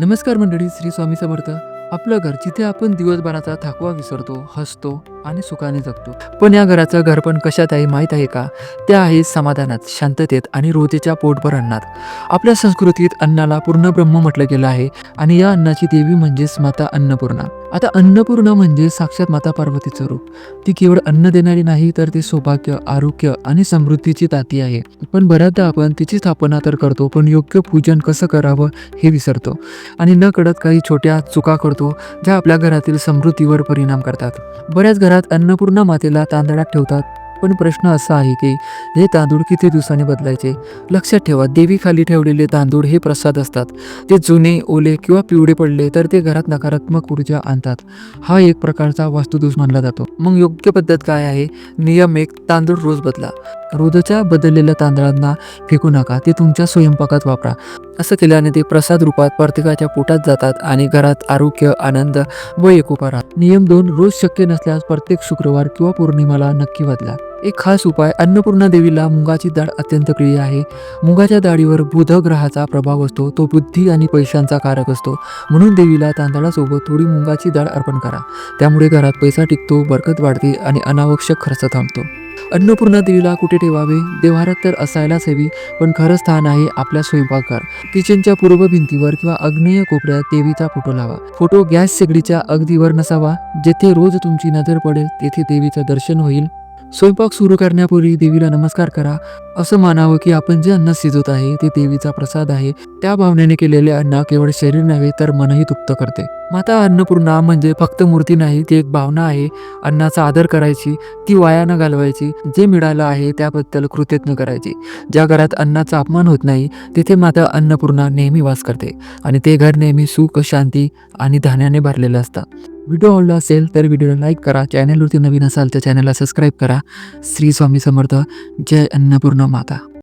नमस्कार मंडळी श्री स्वामी समर्थ. आपलं घर जिथे आपण दिवसभराचा थकवा विसरतो हसतो आणि सुखाने जगतो. पण या घराचं घरपण कशात आहे माहीत आहे का? ते आहे समाधानात शांततेत आणि रोजेच्या पोटभर अन्नात. आपल्या संस्कृतीत अन्नाला पूर्ण ब्रह्म म्हटलं गेलं आहे आणि या अन्नाची देवी म्हणजेच माता अन्नपूर्णा. आता अन्नपूर्णा म्हणजे साक्षात माता पार्वतीचं रूप. ती केवळ अन्न देणारी नाही तर ती सौभाग्य आरोग्य आणि समृद्धीची ताती आहे. पण बऱ्याचदा आपण तिची स्थापना तर करतो पण योग्य पूजन कसं करावं हे विसरतो. आणि न कळत काही छोट्या चुका करतो ज्या आपल्या घरातील समृद्धीवर परिणाम करतात. बऱ्याच घरात अन्नपूर्णा मातेला तांदळात ठेवतात. पण प्रश्न असा आहे की हे तांदूळ किती दिवसांनी बदलायचे? लक्षात ठेवा देवीखाली ठेवलेले तांदूळ हे प्रसाद असतात. ते जुने ओले किंवा पिवळे पडले तर ते घरात नकारात्मक ऊर्जा आणतात. हा एक प्रकारचा वास्तुदोष मानला जातो. मग योग्य पद्धत काय आहे? नियम एक तांदूळ रोज बदला. रोजच्या बदललेल्या तांदळांना फेकू नका ते तुमच्या स्वयंपाकात वापरा. असं केल्याने ते प्रसाद रूपात प्रत्येकाच्या पोटात जातात आणि घरात आरोग्य आनंद व एकोपा राहत नियम दोन रोज शक्य नसल्यास प्रत्येक शुक्रवार किंवा पौर्णिमाला नक्की बदला. एक खास उपाय अन्नपूर्णा देवीला मुगाची डाळ अत्यंत प्रिय आहे. मुगाच्या डाळीवर बुध ग्रहाचा प्रभाव असतो तो बुद्धी आणि पैशांचा कारक असतो. म्हणून देवीला तांदळासोबत थोडी मुगाची डाळ अर्पण करा. त्यामुळे घरात पैसा टिकतो बरकत वाढते आणि अनावश्यक खर्च थांबतो. अन्नपूर्णा देवीला कुठे ठेवावे? देवारात तर असायलाच हवी पण खरं स्थान आहे आपल्या स्वयंपाकघर. किचनच्या पूर्व भिंतीवर किंवा अग्नेय कोपऱ्यात देवीचा फोटो लावा. फोटो गॅस शेगडीच्या अगदीवर नसावा. जेथे रोज तुमची नजर पडेल तेथे देवीचं दर्शन होईल. स्वयंपाक सुरू करण्यापूर्वी देवीला नमस्कार करा. असं मानावं की आपण जे अन्न शिजवत आहे ते देवीचा प्रसाद आहे त्या भावनेने केलेले अन्न केवळ शरीर नव्हे तर मनही तृप्त करते. माता अन्नपूर्णा म्हणजे फक्त मूर्ती नाही ती एक भावना आहे. अन्नाचा आदर करायची ती वाया न घालवायची जे मिळालं आहे त्याबद्दल कृतज्ञ करायची. ज्या घरात अन्नाचा अपमान होत नाही तिथे माता अन्नपूर्णा नेहमी वास करते आणि ते घर नेहमी सुख शांती आणि धान्याने भरलेलं असतं. व्हिडिओ आवडला असेल तर व्हिडिओला लाईक करा. चॅनलवरती नवीन असाल तर चॅनलला सबस्क्राईब करा. श्री स्वामी समर्थ. जय अन्नपूर्णा. माता